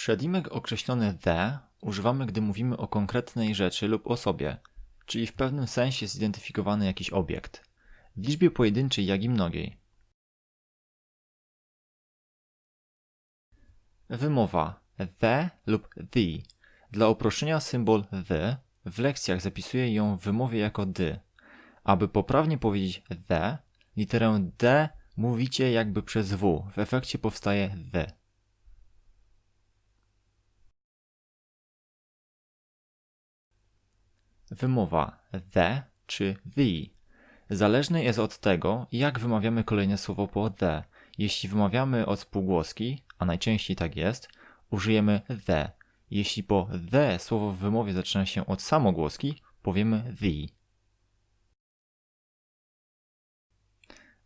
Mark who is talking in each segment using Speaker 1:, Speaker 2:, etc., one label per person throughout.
Speaker 1: Przedimek określony the używamy, gdy mówimy o konkretnej rzeczy lub osobie, czyli w pewnym sensie zidentyfikowany jakiś obiekt. W liczbie pojedynczej, jak i mnogiej. Wymowa the lub the. Dla uproszczenia symbol the w lekcjach zapisuję ją w wymowie jako dy. Aby poprawnie powiedzieć the, literę d mówicie jakby przez w. W efekcie powstaje the. Wymowa the czy the zależne jest od tego, jak wymawiamy kolejne słowo po the. Jeśli wymawiamy od spółgłoski, a najczęściej tak jest, użyjemy the. Jeśli po the słowo w wymowie zaczyna się od samogłoski, powiemy the.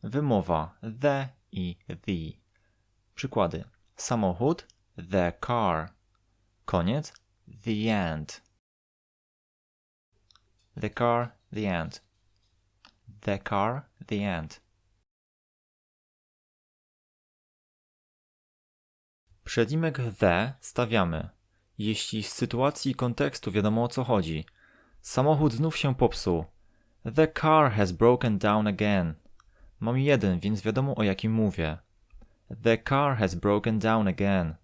Speaker 1: Wymowa the i the. Przykłady. Samochód the car. Koniec the end. The car the end. The car the end. Przedimek the stawiamy, jeśli z sytuacji i kontekstu wiadomo o co chodzi. Samochód znów się popsuł. The car has broken down again. Mam jeden, więc wiadomo o jakim mówię. The car has broken down again.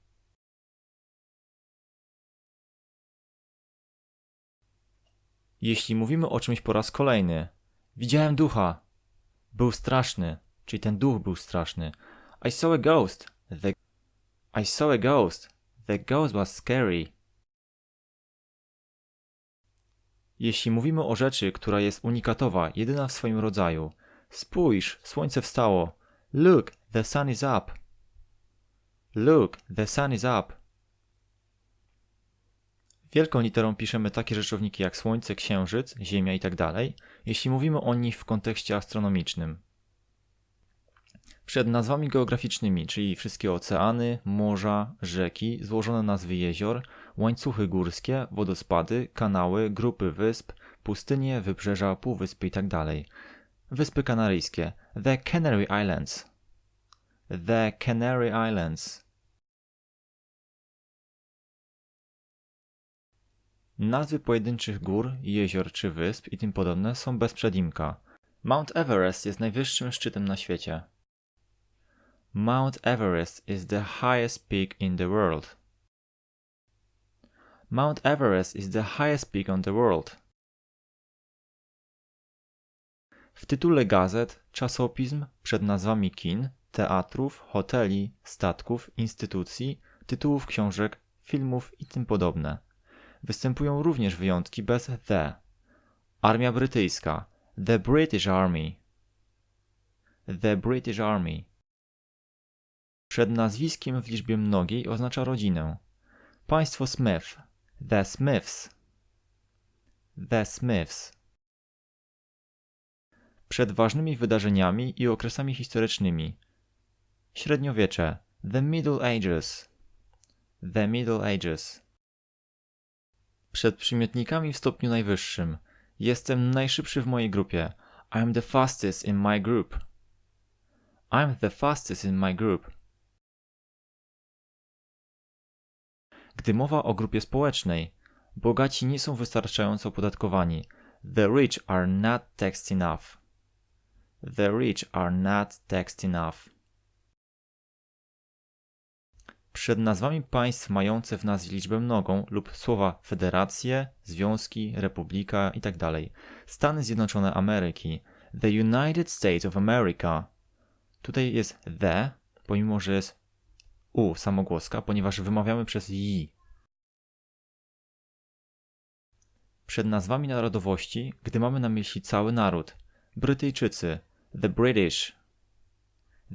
Speaker 1: Jeśli mówimy o czymś po raz kolejny, widziałem ducha. Był straszny, czyli ten duch był straszny. I saw a ghost. The I saw a ghost. The ghost was scary. Jeśli mówimy o rzeczy, która jest unikatowa, jedyna w swoim rodzaju, spójrz, słońce wstało. Look, the sun is up. Look, the sun is up. Wielką literą piszemy takie rzeczowniki jak Słońce, Księżyc, Ziemia itd., jeśli mówimy o nich w kontekście astronomicznym. Przed nazwami geograficznymi, czyli wszystkie oceany, morza, rzeki, złożone nazwy jezior, łańcuchy górskie, wodospady, kanały, grupy wysp, pustynie, wybrzeża, półwyspy itd. Wyspy Kanaryjskie, The Canary Islands. The Canary Islands. Nazwy pojedynczych gór, jezior czy wysp i tym podobne są bez przedimka. Mount Everest jest najwyższym szczytem na świecie. Mount Everest is the highest peak in the world. Mount Everest is the highest peak on the world. W tytule gazet, czasopism, przed nazwami kin, teatrów, hoteli, statków, instytucji, tytułów książek, filmów i tym podobne. Występują również wyjątki bez the. Armia brytyjska, the British Army. The British Army. Przed nazwiskiem w liczbie mnogiej oznacza rodzinę. Państwo Smith, the Smiths. The Smiths. Przed ważnymi wydarzeniami i okresami historycznymi. Średniowiecze, the Middle Ages. The Middle Ages. Przed przymiotnikami w stopniu najwyższym. Jestem najszybszy w mojej grupie. I'm the fastest in my group. I'm the fastest in my group. Gdy mowa o grupie społecznej, bogaci nie są wystarczająco opodatkowani. The rich are not taxed enough. The rich are not taxed enough. Przed nazwami państw mające w nazwie liczbę mnogą lub słowa federacje, związki, republika itd. Stany Zjednoczone Ameryki. The United States of America. Tutaj jest the, pomimo że jest u samogłoska, ponieważ wymawiamy przez i. Przed nazwami narodowości, gdy mamy na myśli cały naród. Brytyjczycy. The British.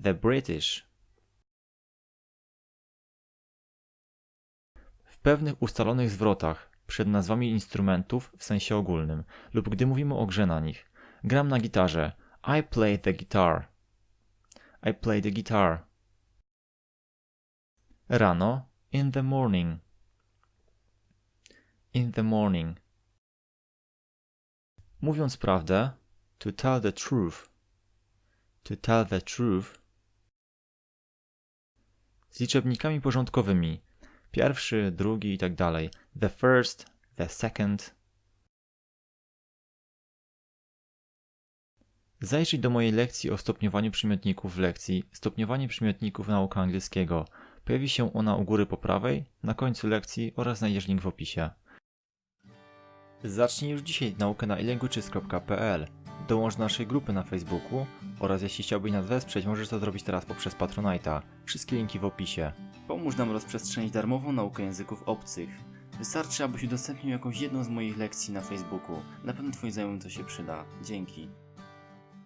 Speaker 1: The British. Pewnych ustalonych zwrotach, przed nazwami instrumentów w sensie ogólnym, lub gdy mówimy o grze na nich. Gram na gitarze. I play the guitar. I play the guitar. Rano. In the morning. In the morning. Mówiąc prawdę. To tell the truth. To tell the truth. Z liczebnikami porządkowymi. Pierwszy, drugi i tak dalej. The first, the second. Zajrzyj do mojej lekcji o stopniowaniu przymiotników w lekcji Stopniowanie przymiotników nauka angielskiego. Pojawi się ona u góry po prawej, na końcu lekcji oraz znajdziesz link w opisie. Zacznij już dzisiaj naukę na ilanguages.pl. Dołącz do naszej grupy na Facebooku oraz jeśli chciałbyś nas wesprzeć, możesz to zrobić teraz poprzez Patronite'a. Wszystkie linki w opisie.
Speaker 2: Pomóż nam rozprzestrzenić darmową naukę języków obcych. Wystarczy, abyś udostępnił jakąś jedną z moich lekcji na Facebooku. Na pewno Twoim znajomym to się przyda. Dzięki.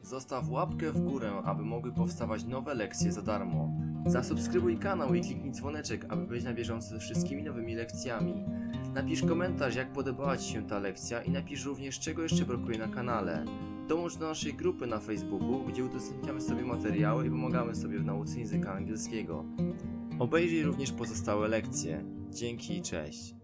Speaker 2: Zostaw łapkę w górę, aby mogły powstawać nowe lekcje za darmo. Zasubskrybuj kanał i kliknij dzwoneczek, aby być na bieżąco ze wszystkimi nowymi lekcjami. Napisz komentarz, jak podobała Ci się ta lekcja i napisz również, czego jeszcze brakuje na kanale. Dołącz do naszej grupy na Facebooku, gdzie udostępniamy sobie materiały i pomagamy sobie w nauce języka angielskiego. Obejrzyj również pozostałe lekcje. Dzięki i cześć.